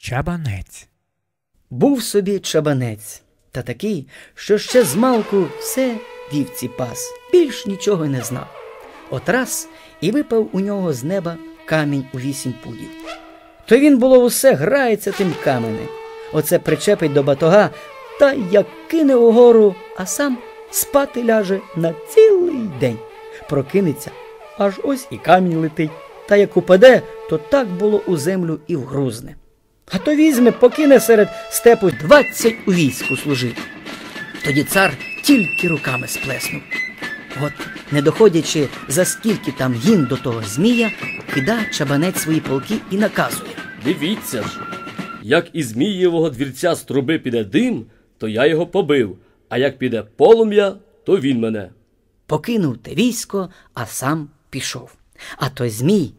Чабанець. Був собі чабанець, та такий, що ще змалку все вівці пас, більш нічого не знав. От раз і випав у нього з неба камінь у вісім пудів. То він було усе грається тим каменем. Оце причепить до батога та як кине угору, а сам спати ляже на цілий день. Прокинеться, аж ось і камінь летить. Та як упаде, то так було у землю і вгрузне. А то візьме, покине серед степу двадцять у війську служити. Тоді цар тільки руками сплеснув. От, не доходячи за скільки там гін до того змія, кида чабанець свої полки і наказує. Дивіться ж, як із Змієвого двірця з труби піде дим, то я його побив, а як піде полум'я, то він мене. Покинув те військо, а сам пішов. А той Змій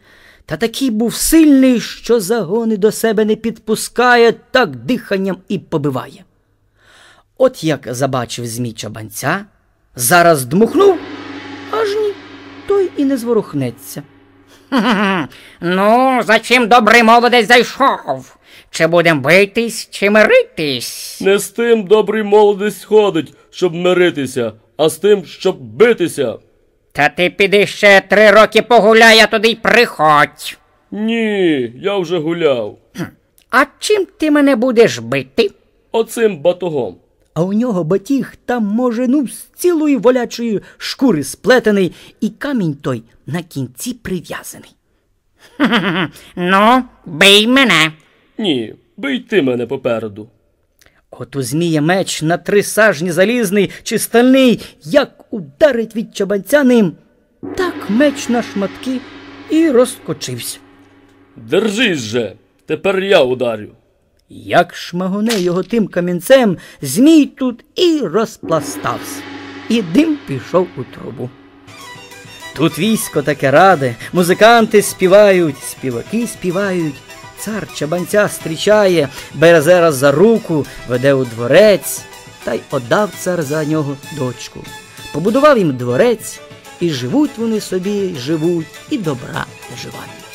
та такий був сильний, що загони до себе не підпускає, так диханням і побиває. От як забачив Змій чабанця, зараз дмухнув, аж ні, той і не зворухнеться. Ну, за чим добрий молодець зайшов? Чи будем битись, чи миритись? Не з тим добрий молодець ходить, щоб миритися, а з тим, щоб битися. Та ти піди ще три роки погуляй, а туди й приходь. Ні, я вже гуляв. А чим ти мене будеш бити? Оцим батогом. А у нього батіг там, може, ну, з цілої волячої шкури сплетений, і камінь той на кінці прив'язаний. Ну, бий мене. Ні, бий ти мене попереду. От у змія меч на три сажні залізний чи стальний, як ударить від чабанця ним, так меч на шматки і розкочився. Держись же, тепер я ударю. Як шмагоне його тим камінцем, змій тут і розпластався, і дим пішов у трубу. Тут військо таке раде, музиканти співають, співаки співають. Цар чабанця зустрічає, бере зараз за руку, веде у дворець, та й отдав цар за нього дочку. Побудував їм дворець, і живуть вони собі, живуть, і добра наживають.